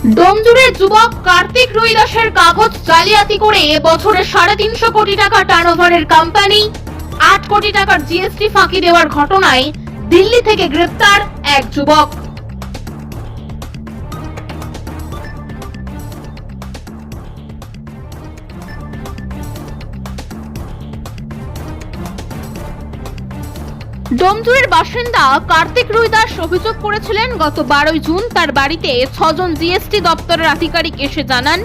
ডোমজুড়ের যুবক কার্তিক রুইদাসের কাগজ জালিয়াতি করে এবছরে সাড়ে তিনশো কোটি টাকা টার্নওভারের কোম্পানি আট কোটি টাকার জিএসটি ফাঁকি দেওয়ার ঘটনায় দিল্লি থেকে গ্রেপ্তার এক যুবক। ডোমজুরের বাসিন্দা কার্তিক রুইদাস অভিযোগ করেছিলেন, গত বারোই জুন তার বাড়িতে ছজন জিএসটি দপ্তরের আধিকারিক এসে জানান,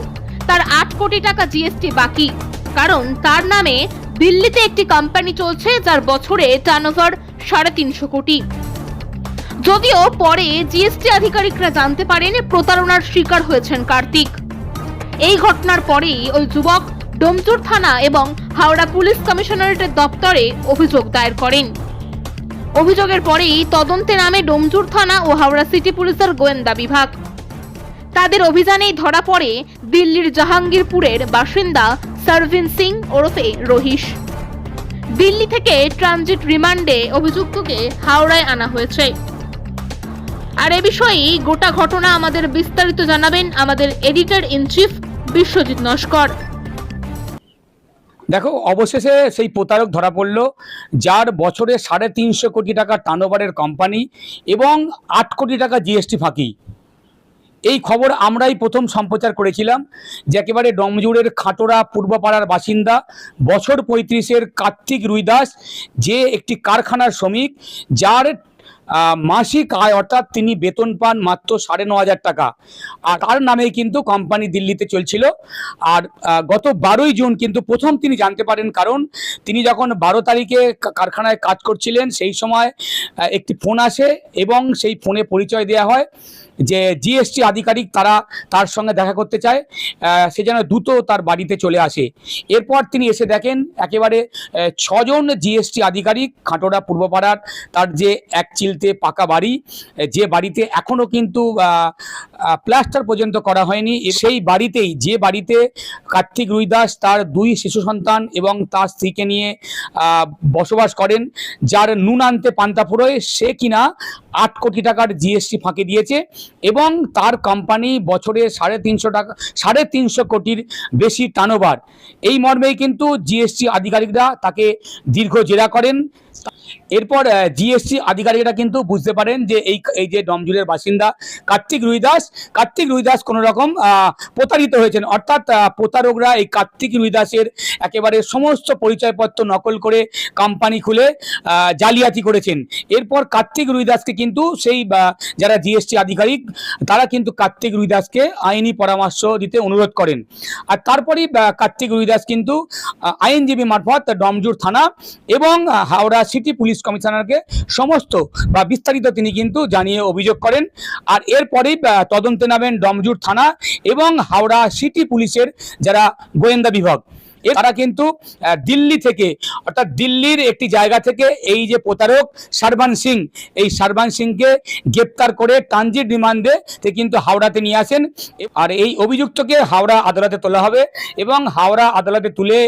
তার আট কোটি টাকা জিএসটি বাকি। কারণ তার নামে দিল্লিতে একটি কোম্পানি চলছে, যার বছরে টার্নওভার সাড়ে তিনশো কোটি। যদিও পরে জিএসটি আধিকারিকরা জানতে পারেন, প্রতারণার শিকার হয়েছেন কার্তিক। এই ঘটনার পরেই ওই যুবক ডোমজুর থানা এবং হাওড়া পুলিশ কমিশনারেটের দপ্তরে অভিযোগ দায়ের করেন। অভিযোগের পরেই তদন্তে নামে ডোমজুর থানা ও হাওড়া সিটি পুলিশের গোয়েন্দা বিভাগ। তাদের অভিযানেই ধরা পড়ে দিল্লির জাহাঙ্গীরপুরের বাসিন্দা সারভিন সিং ওরফে রহিস দিল্লি থেকে ট্রানজিট রিমান্ডে অভিযুক্তকে হাওড়ায় আনা হয়েছে। আর এ বিষয়েই গোটা ঘটনা আমাদের বিস্তারিত জানাবেন আমাদের editor in chief Biswajit Naskar. দেখো, অবশেষে সেই প্রতারক ধরা পড়ল, যার বছরে সাড়ে তিনশো কোটি টাকা টার্নওভারের কোম্পানি এবং আট কোটি টাকা জিএসটি ফাঁকি। এই খবর আমরাই প্রথম সম্প্রচার করেছিলাম, যে একেবারে ডমজুড়ের খাটোরা পূর্বপাড়ার বাসিন্দা, বছর পঁয়ত্রিশের কার্তিক রুইদাস, যে একটি কারখানার শ্রমিক, যার মাসিক আয়, অর্থাৎ তিনি বেতন পান মাত্র সাড়ে ন হাজার টাকা। আর তার নামেই কিন্তু কোম্পানি দিল্লিতে চলছিল। আর গত বারোই জুন কিন্তু প্রথম তিনি জানতে পারেন কারণ তিনি যখন বারো তারিখে কারখানায় কাজ করছিলেন, সেই সময় একটি ফোন আসে এবং সেই ফোনে পরিচয় দেওয়া হয়। যে জিএসটি আধিকারিক তারা তার সঙ্গে দেখা করতে চায় সে যেন দ্রুত তার বাড়িতে চলে আসে। এরপর তিনি এসে দেখেন একেবারে ছজন জিএসটি আধিকারিক খাটোড়া পূর্বপাড়ার, তার যে এক চিলতে পাকা বাড়ি যে বাড়িতে এখনও কিন্তু প্লাস্টার পর্যন্ত করা হয়নি সেই বাড়িতেই, যে বাড়িতে কার্তিক রুইদাস তার দুই শিশু সন্তান এবং তার স্ত্রীকে নিয়ে বসবাস করেন, যার নুন আনতে পান্তা ফুরোয়, সে কিনা আট কোটি টাকার জিএসটি ফাঁকি দিয়েছে এবং তার কোম্পানি বছরে সাড়ে তিনশো টাকা, সাড়ে তিনশো কোটির বেশি টার্নওভার এই মর্মেই কিন্তু জিএসটি আধিকারিকরা তাকে দীর্ঘ জেরা করেন। এরপর জিএসটি আধিকারিকরা কিন্তু বুঝতে পারেন যে এই এই যে ডমজুরের বাসিন্দা কার্তিক রুইদাস কার্তিক রুইদাস কোনো রকম প্রতারিত হয়েছেন। অর্থাৎ প্রতারকরা এই কার্তিক রুইদাসের একেবারে সমস্ত পরিচয়পত্র নকল করে কোম্পানি খুলে জালিয়াতি করেছেন। এরপর কার্তিক রুইদাসকে কিন্তু সেই যারা জিএসটি আধিকারিক, তারা কিন্তু কার্তিক রুইদাসকে আইনি পরামর্শ দিতে অনুরোধ করেন। আর তারপরেই কার্তিক রুইদাস কিন্তু আইনজীবী মারফত ডমজুর থানা এবং হাওড়া সিটি পুলিশ কমিশনারকে সমস্ত, বা বিস্তারিত তিনি কিন্তু জানিয়ে অভিযোগ করেন। আর এরপরেই তদন্তে নামেন ডমজুর থানা এবং হাওড়া সিটি পুলিশের যারা গোয়েন্দা বিভাগ। তারা কিন্তু দিল্লি থেকে, অর্থাৎ দিল্লির একটি জায়গা থেকে এই যে প্রতারক সারবান সিং, এই সারবান সিংকে গ্রেপ্তার করে ট্রানজিট রিমান্ডে কিন্তু হাওড়াতে নিয়ে আসেন। আর এই অভিযুক্তকে হাওড়া আদালতে তোলা হবে এবং হাওড়া আদালতে তুলে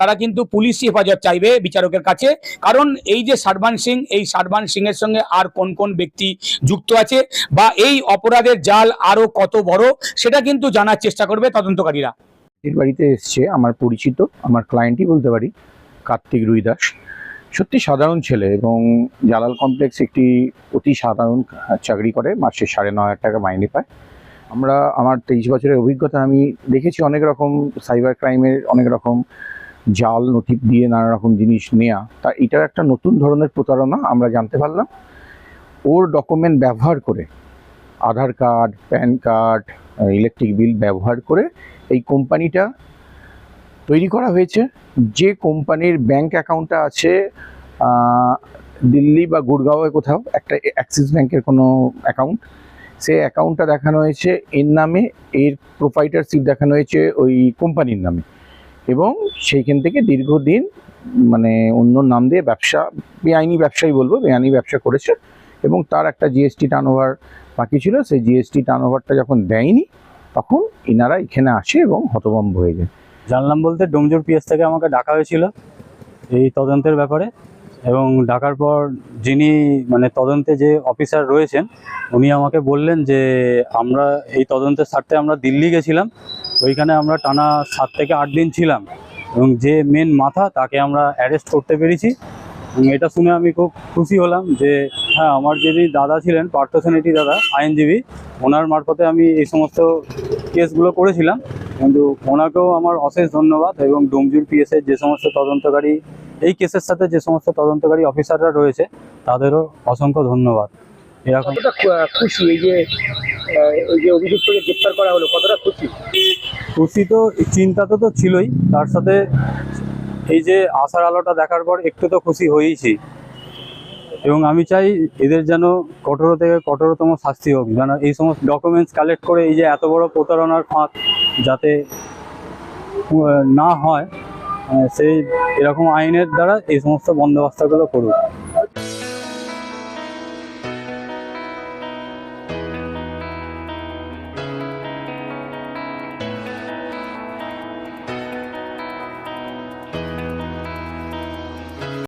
তারা কিন্তু পুলিশি হেফাজত চাইবে বিচারকের কাছে। কারণ এই যে সারবান সিং, এই সারবান সিং এর সঙ্গে আর কোন কোন ব্যক্তি যুক্ত আছে বা এই অপরাধের জাল আরও কত বড়, সেটা কিন্তু জানার চেষ্টা করবে তদন্তকারীরা। এর বাড়িতে এসছে আমার পরিচিত, আমার ক্লায়েন্টই বলতে পারি, কার্তিক রুইদাস সত্যি সাধারণ ছেলে এবং জালাল কমপ্লেক্স একটি অতি সাধারণ চাকরি করে, মাসে সাড়ে ন হাজার টাকা মাইনে পায়। আমরা, আমার তেইশ বছরের অভিজ্ঞতা, আমি দেখেছি অনেক রকম সাইবার ক্রাইমের অনেক রকম জাল নথি দিয়ে নানা রকম জিনিস নেওয়া তা এটাও একটা নতুন ধরনের প্রতারণা আমরা জানতে পারলাম। ওর ডকুমেন্ট ব্যবহার করে Aadhaar card PAN card electric bill ব্যবহার করে এই কোম্পানিটা তৈরি করা হয়েছে। যে কোম্পানির ব্যাংক অ্যাকাউন্টটা আছে দিল্লি বা গুড়গাঁওয়ে কোথাও, একটা অ্যাক্সিস ব্যাংকের কোনো অ্যাকাউন্ট সে অ্যাকাউন্টটা দেখানো হয়েছে এর নামে, এর প্রোপাইটারশিপ দেখানো হয়েছে ওই কোম্পানির নামে। এবং সেইখান থেকে দীর্ঘদিন মানে অন্য নাম দিয়ে ব্যবসা, বেআইনি ব্যবসাই বলব, বেআইনি ব্যবসা করেছে এবং তার একটা জিএসটি টার্নওভার বাকি ছিল, সেই জিএসটি টার্নওভারটা যখন দেয়নি, তখন ইনারা এখানে আসে এবং হতভম্ব হয়ে যায়। জানলাম বলতে ডোমজোর পিএস থেকে আমাকে ডাকা হয়েছিল এই তদন্তের ব্যাপারে এবং ডাকার পর যিনি মানে তদন্তে যে অফিসার রয়েছেন, উনি আমাকে বললেন যে আমরা এই তদন্তের স্বার্থে আমরা দিল্লি গেছিলাম, ওইখানে আমরা টানা সাত থেকে আট দিন ছিলাম এবং যে মেন মাথা তাকে আমরা অ্যারেস্ট করতে পেরেছি। এটা শুনে আমি খুব খুশি হলাম যে হ্যাঁ আমার যিনি দাদা ছিলেন পার্থসেনেটি দাদা আইনজীবী ওনার মারফতে আমি এই সমস্ত কেসগুলো করেছিলাম। কিন্তু ওনাকেও আমার অশেষ ধন্যবাদ এবং ডোমজুর পিএসের যে সমস্ত তদন্তকারী এই কেসের সাথে যে সমস্ত তদন্তকারী অফিসাররা রয়েছে তাদেরও অসংখ্য ধন্যবাদ। এরকম খুশি এই যে ওই যে অভিযুক্তকে গ্রেপ্তার করা হলো কতটা খুশি? খুশি তো চিন্তা তো তো ছিলই তার সাথে এই যে আশার আলোটা দেখার পর একটু তো খুশি হয়েইছি। এবং আমি চাই এদের যেন কঠোর থেকে কঠোরতম শাস্তি হোক, যেন এই সমস্ত ডকুমেন্টস কালেক্ট করে এই যে এত বড় প্রতারণার ফাঁক যাতে না হয় সেই এরকম আইনের দ্বারা এই সমস্ত বন্দোবস্তগুলো করুক।